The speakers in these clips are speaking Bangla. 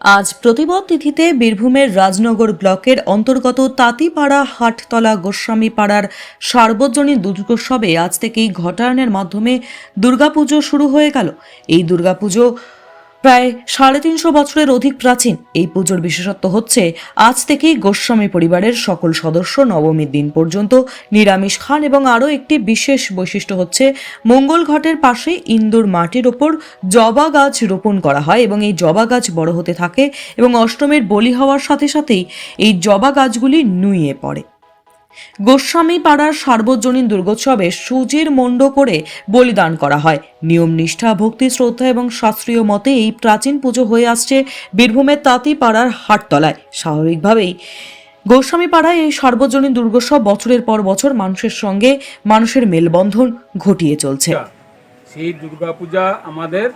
আজ প্রতিবাদ তিথিতে বীরভূমের রাজনগর ব্লকের অন্তর্গত তাঁতিপাড়া হাটতলা গোস্বামী পাড়ার সার্বজনীন দুর্গোৎসবে আজ থেকেই ঘটায়নের মাধ্যমে দুর্গাপুজো শুরু হয়ে গেল। এই দুর্গাপুজো প্রায় সাড়ে তিনশো বছরের অধিক প্রাচীন এই পুজোর বিশেষত্ব হচ্ছে, আজ থেকেই গোস্বামী পরিবারের সকল সদস্য নবমীর দিন পর্যন্ত নিরামিষ খান এবং আরও একটি বিশেষ বৈশিষ্ট্য হচ্ছে, মঙ্গল ঘাটের পাশে ইন্দুর মাটির ওপর জবা গাছ রোপণ করা হয় এবং এই জবা গাছ বড় হতে থাকে এবং অষ্টমীর বলি হওয়ার সাথে সাথেই এই জবা গাছগুলি নুইয়ে পড়ে। গোস্বামী পাড়ার সার্বজনীন দুর্গোৎসবে সুজির মণ্ড করে বলিদান করা হয়। নিয়ম নিষ্ঠা, ভক্তি, শ্রদ্ধা এবং শাস্ত্রীয় মতে এই প্রাচীন পুজো হয়ে আসছে বীরভূমের তাঁতি পাড়ার হাটতলায়। স্বাভাবিকভাবেই গোস্বামী পাড়ায় এই সার্বজনীন দুর্গোৎসব বছরের পর বছর মানুষের সঙ্গে মানুষের মেলবন্ধন ঘটিয়ে চলছে। পূজা। সেই দুর্গাপূজা আমাদের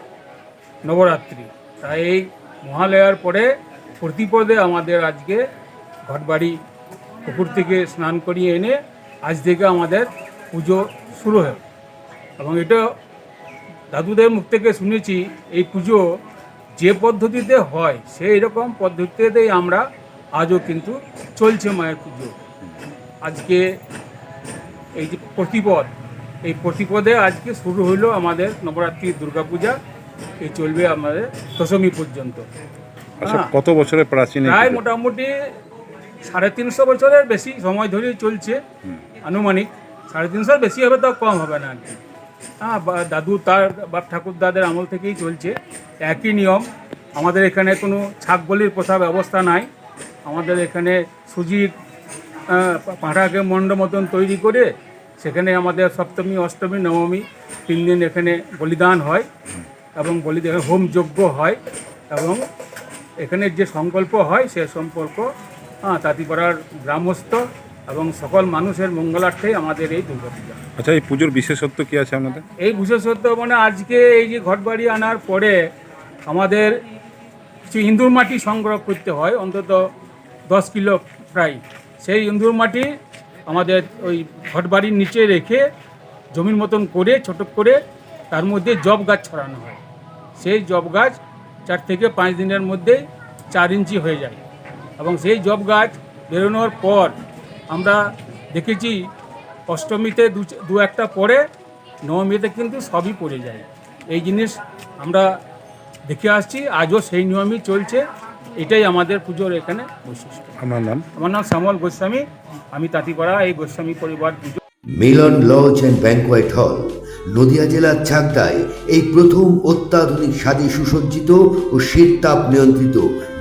নবরাত্রি। তাই এই মহালয়ার পরে প্রতিপদে আমাদের আজকে ঘটবাড়ি পুকুর থেকে স্নান করিয়ে এনে আজ থেকে আমাদের পুজো শুরু হয়। এবং এটা দাদুদের মুখ থেকে শুনেছি এই পুজো যে পদ্ধতিতে হয় সেই রকম পদ্ধতিতেই আমরা আজও কিন্তু চলছে মায়ের পুজো। আজকে এই যে প্রতিপদ এই প্রতিপদে আজকে শুরু হইল আমাদের নবরাত্রি দুর্গাপূজা এই চলবে আমাদের দশমী পর্যন্ত। আচ্ছা হ্যাঁ। কত বছরের প্রাচীন প্রায় মোটামুটি সাড়ে তিনশো বছরের বেশি সময় ধরেই চলছে, আনুমানিক। সাড়ে তিনশোর বেশি হবে তো কম হবে না। আর হ্যাঁ দাদু তার বাপ ঠাকুর দাদের আমল থেকেই চলছে। একই নিয়ম, আমাদের এখানে কোনো ছাগ বলির প্রথা ব্যবস্থা নাই। আমাদের এখানে সুজির পাঁঠাকে মণ্ড মতন তৈরি করে সেখানে আমাদের সপ্তমী, অষ্টমী, নবমী তিন দিন এখানে বলিদান হয় এবং বলিদান হোম যজ্ঞ হয় এবং এখানে যে সংকল্প হয় সে সম্পর্ক হ্যাঁ তাঁতিপাড়ার গ্রামস্থ এবং সকল মানুষের মঙ্গলার্থে আমাদের এই দুর্গাপূজা। আচ্ছা এই পুজোর বিশেষত্ব কি আছে আপনাদের এই বিশেষত্ব মানে আজকে এই যে ঘটবাড়ি আনার পরে আমাদের কিছু ইন্দুর মাটি সংগ্রহ করতে হয় অন্তত দশ কিলো প্রায়। সেই ইন্দুর মাটি আমাদের ওই ঘটবাড়ির নিচে রেখে জমির মতন করে ছোট করে তার মধ্যে জব গাছ ছড়ানো হয়। সেই জব গাছ চার থেকে পাঁচ দিনের মধ্যেই চার ইঞ্চি হয়ে যায়। এবং সেই জব গাছ বেরোনোর পর আমরা দেখেছি অষ্টমীতে দু দু একটা পরে নবমীতে কিন্তু সবই পড়ে যায়। এই জিনিস আমরা দেখে আসছি আজও সেই নিয়মই চলছে এটাই আমাদের পুজোর এখানে বৈশিষ্ট্য। আপনার নাম? আমার নাম শ্যামল গোস্বামী আমি তাঁতিপাড়া এই গোস্বামী পরিবার পুজো। মিলন লজ অ্যান্ড ব্যাংকোয়েট হল নদিয়া জেলার চাকদায় এই প্রথম অত্যাধুনিক স্বাদে সুসজ্জিত ও শীত তাপ নিয়ন্ত্রিত